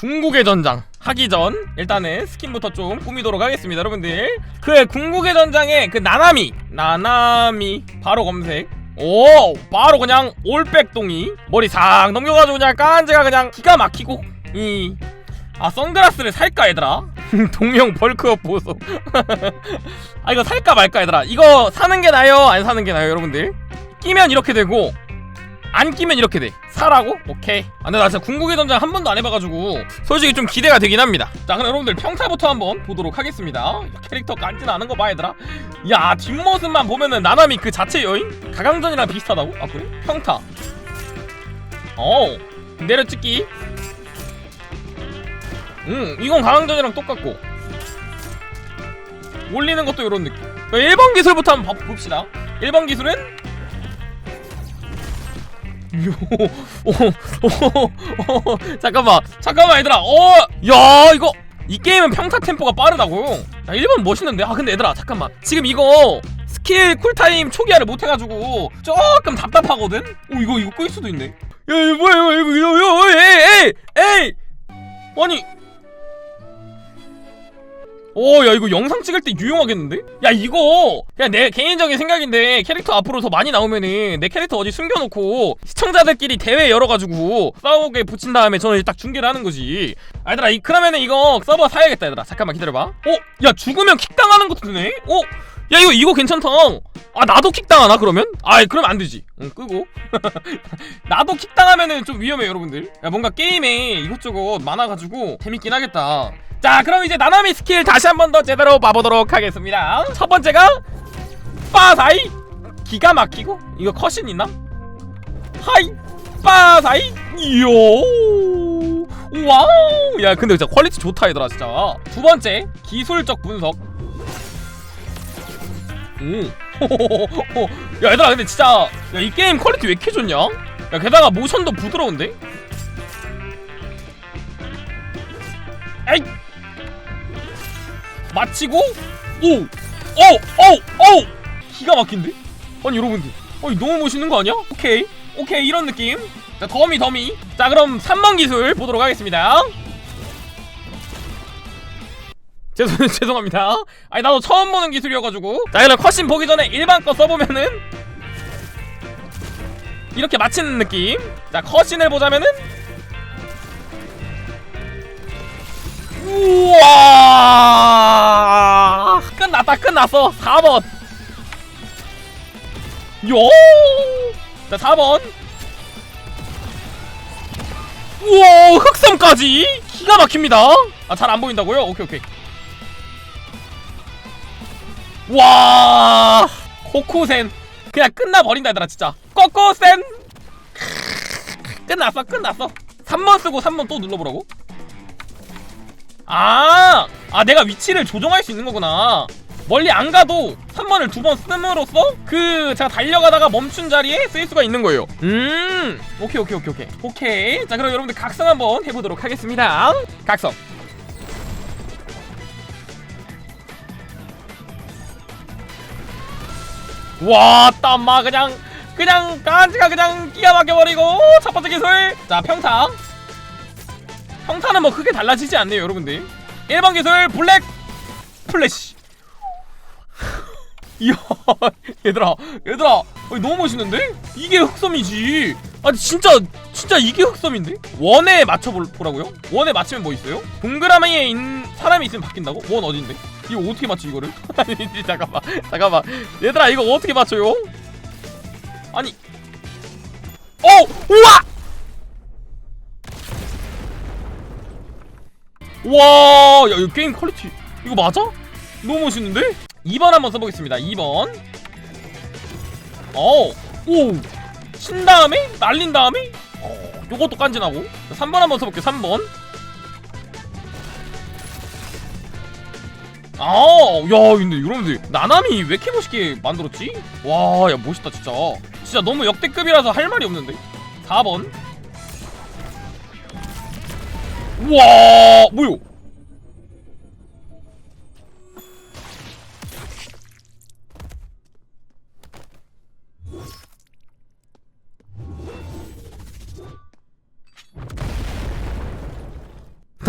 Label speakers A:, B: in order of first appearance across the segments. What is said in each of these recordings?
A: 궁극의 전장 하기 전 일단은 스킨부터 좀 꾸미도록 하겠습니다 여러분들. 그 궁극의 전장에 그 나나미 나나미 바로 검색. 오 바로 그냥 올백동이 머리 싹 넘겨가지고 그냥 깐지가 그냥 기가 막히고. 이 아 선글라스를 살까 얘들아? 동명 벌크업 보소. 아 이거 살까 말까 얘들아? 이거 사는 게 나요? 안 사는 게 나요 여러분들? 끼면 이렇게 되고 안 끼면 이렇게 돼. 사라고? 오케이. 아 근데 나 진짜 궁극의 전장 한 번도 안 해봐가지고 솔직히 좀 기대가 되긴 합니다. 자 그럼 여러분들 평타부터 한번 보도록 하겠습니다. 야, 캐릭터 깐지나는 거봐 얘들아 야 뒷모습만 보면은 나나미 그 자체 여인? 가강전이랑 비슷하다고? 아 그래? 평타. 어 내려찍기. 음 이건 가강전이랑 똑같고. 올리는 것도 이런 느낌. 1번 기술부터 한번 봐- 봅시다. 1번 기술은 요, 오, 오, 오, 잠깐만, 잠깐만, 얘들아. 어, 야, 이거 이 게임은 평타 템포가 빠르다고. 야, 1번 멋있는데. 아, 근데 얘들아, 잠깐만. 지금 이거 스킬 쿨타임 초기화를 못 해가지고 조금 답답하거든. 오, 이거 이거 끌 수도 있네. 야, 이거 뭐야, 이거 이거 이거, 이거, 에이, 에이, 에이. 아니. 오, 야, 이거 영상 찍을 때 유용하겠는데? 야, 이거 그냥 내 개인적인 생각인데 캐릭터 앞으로 더 많이 나오면은 내 캐릭터 어디 숨겨놓고 시청자들끼리 대회 열어가지고 싸우게 붙인 다음에 저는 이제 딱 중계를 하는 거지. 아, 얘들아, 이, 그러면은 이거 서버 사야겠다, 얘들아. 잠깐만 기다려봐. 어? 야, 죽으면 킥당하는 것도 되네? 어? 야, 이거, 이거 괜찮다. 아, 나도 킥당하나, 그러면? 아, 그러면 안 되지. 응, 끄고. 나도 킥당하면은 좀 위험해, 여러분들. 야, 뭔가 게임에 이것저것 많아가지고 재밌긴 하겠다. 자, 그럼 이제 나나미 스킬 다시 한 번 더 제대로 봐보도록 하겠습니다. 첫 번째가 빠사이 기가 막히고 이거 컷신 있나? 하이 빠사이 이요 와우 야 근데 진짜 퀄리티 좋다 얘들아 진짜 두 번째 기술적 분석 음. 야 얘들아 근데 진짜 야, 이 게임 퀄리티 왜 이렇게 좋냐? 야 게다가 모션도 부드러운데? 에이 마치고? 오 오 오 오! 기가 막힌데? 아니 여러분들. 아니 너무 멋있는 거 아니야? 오케이. 오케이 이런 느낌. 자 더미 더미. 자 그럼 3번 기술 보도록 하겠습니다 죄송 죄송합니다. 아니 나도 처음 보는 기술이어가지고. 자 그럼 컷신 보기 전에 일반 거 써보면은 이렇게 맞히는 느낌. 자 컷신을 보자면은 우와! 끝났다 끝났어. 4번. 요자 4번. 우와 흑섬까지. 기가 막힙니다. 아 잘 안 보인다고요? 오케이 오케이 와 코코센 그냥 끝나버린다 얘들아 진짜 코코센 끝났어 끝났어 3번 쓰고 3번 또 눌러보라고? 아, 아 내가 위치를 조정할 수 있는 거구나. 멀리 안 가도 3번을 두번 씀으로써 그 제가 달려가다가 멈춘 자리에 쓸 수가 있는 거예요. 음, 오케이 오케이 오케이 오케이 오케이. 자 그럼 여러분들 각성 한번 해보도록 하겠습니다. 각성. 와, 땀마 그냥 그냥 간지가 그냥 끼가 막혀버리고 첫 번째 기술. 자 평타. 평타는 뭐 크게 달라지지 않네요 여러분들 1번 기술 블랙 플래시 이야 얘들아 얘들아 너무 멋있는데? 이게 흑섬이지 아니 진짜 진짜 이게 흑섬인데? 원에 맞춰보라고요? 원에 맞추면 뭐 있어요? 동그라미에 있는 사람이 있으면 바뀐다고? 원 어딘데? 이거 어떻게 맞춰 이거를? 아니 잠깐만 잠깐만 얘들아 이거 어떻게 맞춰요? 아니 어! 우와! 와, 야, 이 게임 퀄리티 이거 맞아? 너무 멋있는데? 2번 한번 써보겠습니다. 2번. 어, 오, 친 다음에 날린 다음에, 어, 요것도 깐진하고. 3번 한번 써볼게요. 3번. 아, 야, 근데 여러분들 나남이 왜 이렇게 멋있게 만들었지? 와, 야 멋있다 진짜. 진짜 너무 역대급이라서 할 말이 없는데. 4번. 우와 뭐요?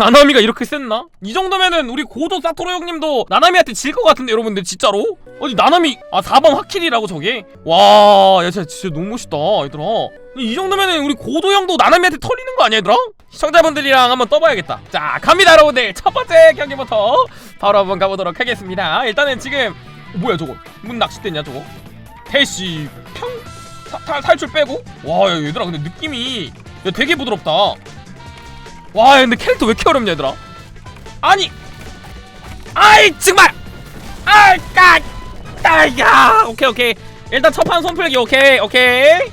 A: 나나미가 이렇게 셌나? 이 정도면은 우리 고도 사토로 형님도 나나미한테 질 것 같은데 여러분들 진짜로? 아니 나나미 아 4번 화킬이라고 저게? 와야 진짜, 진짜 너무 멋있다 얘들아 이 정도면은 우리 고도 형도 나나미한테 털리는 거 아니야 얘들아? 시청자분들이랑 한번 떠봐야겠다 자 갑니다 여러분들 첫 번째 경기부터 바로 한번 가보도록 하겠습니다 일단은 지금 뭐야 저거 문 낚싯대냐 저거 대시 평 사, 탈, 탈출 빼고 와 야, 얘들아 근데 느낌이 야, 되게 부드럽다 와 근데 캐릭터 왜 이렇게 어렵냐 얘들아? 아니! 아이 정말! 아까 아야 오케이 오케이. 일단 첫 판 손풀기 오케이 오케이.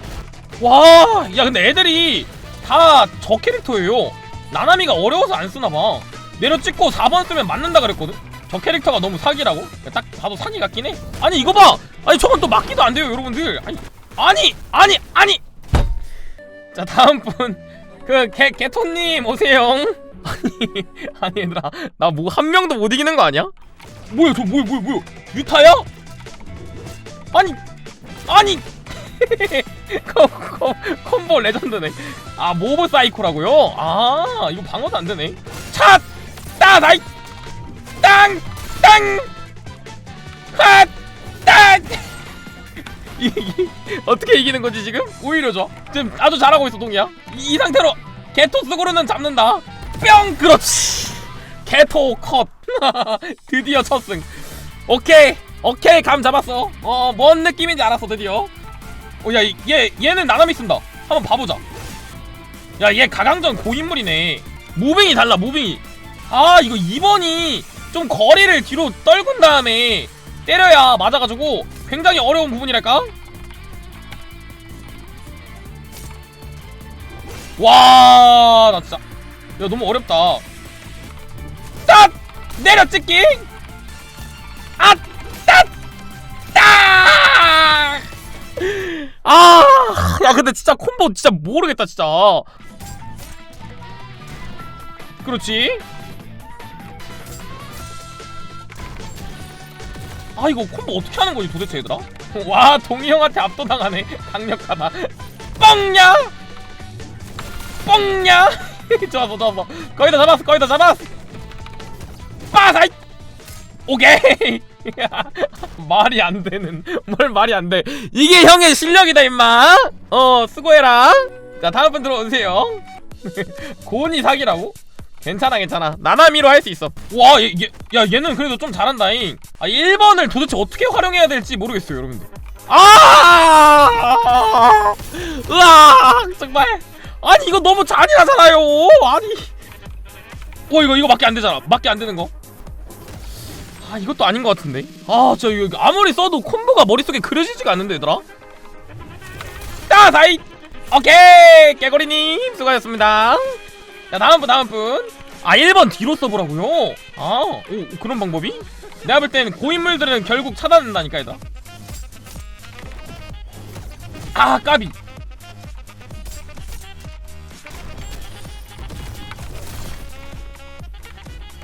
A: 와야 근데 애들이 다 저 캐릭터예요. 나나미가 어려워서 안 쓰나봐. 내려 찍고 4번 쓰면 맞는다 그랬거든? 저 캐릭터가 너무 사기라고? 딱 봐도 사기 같긴 해. 아니 이거 봐! 아니 저건 또 맞기도 안 돼요 여러분들. 아니 아니 아니 아니! 자 다음 분 그 개토님 오세요 아니 아니 얘들아 나 뭐 한 명도 못 이기는 거 아니야? 뭐야 저 뭐야 뭐야 뭐야 유타야? 아니 아니 콤보 레전드네 아 모브 사이코라고요? 아 이거 방어도 안 되네 차! 따! 나이! 땅! 땅! 핫! 땅! 어떻게 이기는 거지 지금? 오히려 좋아 지금 아주 잘하고 있어 동이야. 이, 이 상태로 개토스고로는 잡는다. 뿅! 그렇지. 개토 컷 드디어 첫승. 오케이. 오케이 감 잡았어. 어 뭔 느낌인지 알았어 드디어. 어야얘 얘는 나나미 쓴다. 한번 봐보자. 야 얘 가강전 고인물이네. 무빙이 달라 무빙이. 아 이거 2번이 좀 거리를 뒤로 떨군 다음에 때려야 맞아가지고 굉장히 어려운 부분이랄까? 와, 나 진짜. 야, 너무 어렵다. 딱! 내려 찍기! 아! 딱! 딱! 아! 야, 근데 진짜 콤보 진짜 모르겠다, 진짜. 그렇지. 아 이거 콤보 어떻게 하는 거지 도대체 얘들아? 와 동희 형한테 압도당하네. 강력하다. 뻥냐? 뻥냐? 좋았어 좋았어 거의 다 잡았어 거의 다 잡았어. 빠사이! 오케이. 말이 안 되는 뭘 말이 안 돼. 이게 형의 실력이다 임마. 어 수고해라. 자 다음 분 들어오세요. 고은이 사기라고? 괜찮아 괜찮아. 나나미로 할 수 있어. 와 얘, 얘, 야 얘는 그래도 좀 잘한다잉. 아 1번을 도대체 어떻게 활용해야 될지 모르겠어요 여러분들. 아! 으아 정말. 아니 이거 너무 잔인하잖아요. 아니. 어 이거 이거 밖에 안 되잖아. 밖에 안 되는 거. 아 이것도 아닌 것 같은데. 아 저 이거 아무리 써도 콤보가 머릿속에 그려지지가 않는데 얘들아. 자 다이! 오케이! 깨거리님 수고하셨습니다 자 다음 분 다음 분아 1번 뒤로 써보라고요? 아 오, 그런 방법이? 내가 볼 땐 고인물들은 결국 차단된다니까 얘들아 아 까비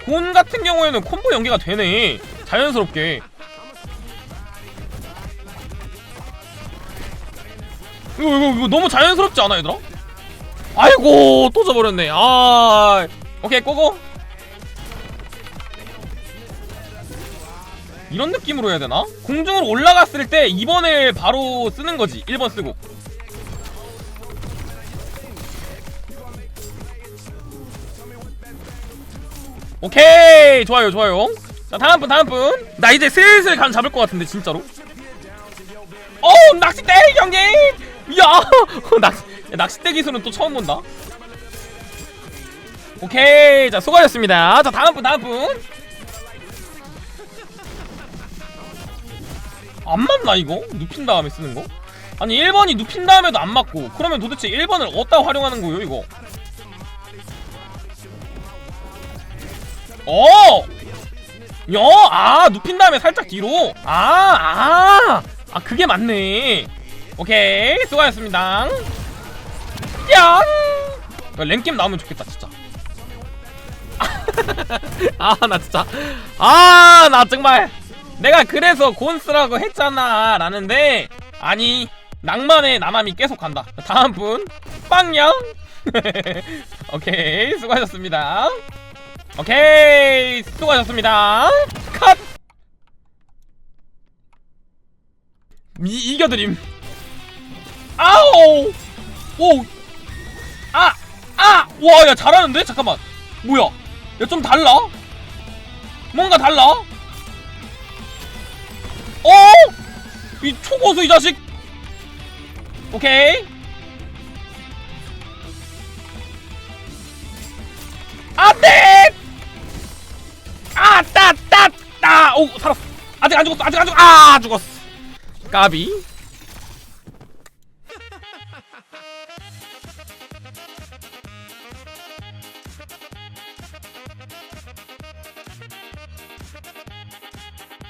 A: 곤 같은 경우에는 콤보 연계가 되네 자연스럽게 이거 이거 이거 너무 자연스럽지 않아 얘들아? 아이고 또 져버렸네. 아 오케이 꼬고. 이런 느낌으로 해야 되나? 공중으로 올라갔을 때 2번을 바로 쓰는 거지. 1번 쓰고. 오케이! 좋아요 좋아요. 자 다음 분 다음 분 나 이제 슬슬 감 잡을 것 같은데 진짜로. 어 낚싯대 형님 야 낚시, 야, 낚싯대 기술은 또 처음 본다 오케이 자 수고하셨습니다 자 다음 분 다음 분 안 맞나 이거? 눕힌 다음에 쓰는 거? 아니 1번이 눕힌 다음에도 안 맞고 그러면 도대체 1번을 어디다 활용하는 거예요 이거 어! 야, 아, 눕힌 다음에 살짝 뒤로. 아, 아, 아, 그게 맞네. 오케이, 수고하셨습니다. 야, 랭겜 나오면 좋겠다, 진짜. 아, 나 진짜. 아, 나 정말. 내가 그래서 곤스라고 했잖아. 라는데, 아니, 낭만의 나남이 계속 간다. 다음 분, 빵냥. 오케이, 수고하셨습니다. 오케이 수고하셨습니다 컷 이, 이겨드림 아우 오아 아 와 야 잘하는데? 잠깐만. 뭐야? 야 좀 달라? 뭔가 달라? 어? 이 초고수 이 자식! 오케이. 안 돼! 아 따 따 따! 오 살았어. 아직 안 죽었어 아직 안 죽었어. 아 죽었어. 까비